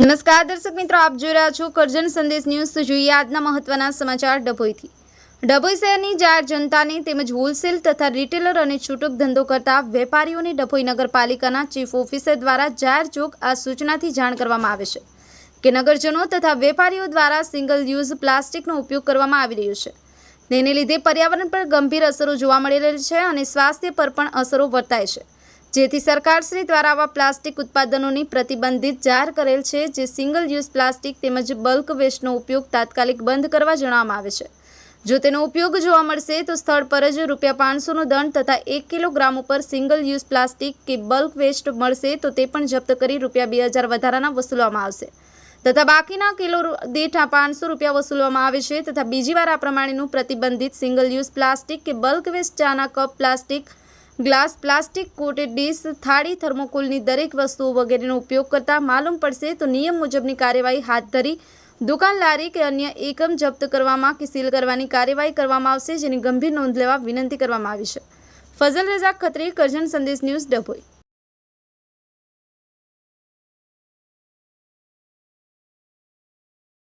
નમસ્કાર દર્શક મિત્રો, આપ જોઈ રહ્યા છો કરજણ સંદેશ ન્યૂઝ. જોઈએ આજના મહત્વના સમાચાર ડભોઈથી. ડભોઈ શહેરની જાહેર જનતાને તેમજ હોલસેલ તથા રિટેલર અને છૂટક ધંધો કરતા વેપારીઓને ડભોઈ નગરપાલિકાના ચીફ ઓફિસર દ્વારા જાહેર ચોક આ સૂચનાથી જાણ કરવામાં આવે છે કે નગરજનો તથા વેપારીઓ દ્વારા સિંગલ યુઝ પ્લાસ્ટિકનો ઉપયોગ કરવામાં આવી રહ્યો છે. તેને લીધે પર્યાવરણ પર ગંભીર અસરો જોવા મળી રહી છે અને સ્વાસ્થ્ય પર પણ અસરો વર્તાય છે. જેથી સરકારશ્રી દ્વારા આવા પ્લાસ્ટિક ઉત્પાદનોની પ્રતિબંધિત જાહેર કરેલ છે, જે સિંગલ યુઝ પ્લાસ્ટિક તેમજ બલ્ક વેસ્ટનો ઉપયોગ તાત્કાલિક બંધ કરવા જણાવવામાં આવે છે. જો તેનો ઉપયોગ જોવા મળશે, તો સ્થળ પર જ રૂપિયા પાંચસોનો દંડ તથા એક કિલોગ્રામ ઉપર સિંગલ યુઝ પ્લાસ્ટિક કે બલ્ક વેસ્ટ મળશે, તો તે પણ જપ્ત કરી રૂપિયા બે હજાર વધારાના વસૂલવામાં આવશે. તથા બાકીના કિલો દીઠ પાંચસો રૂપિયા વસૂલવામાં આવે છે, તથા બીજી વાર આ પ્રમાણેનું પ્રતિબંધિત સિંગલ યુઝ પ્લાસ્ટિક કે બલ્ક વેસ્ટ ચાના cup plastic glass, plastic, coated dish, થાળી, થર્મોકોલની દરેક વસ્તુઓ વગેરેનો ઉપયોગ કરતા માલુમ પડશે તો નિયમ મુજબની કાર્યવાહી હાથ ધરી દુકાન લારી કે અન્ય એકમ જપ્ત કરવામાં કે સીલ કરવાની કાર્યવાહી કરવામાં આવશે, જેની ગંભીર નોંધ લેવા વિનંતી કરવામાં આવી છે. ફઝલ રઝા ખત્રી, કરજણ સંદેશ ન્યૂઝ ડભોઈ.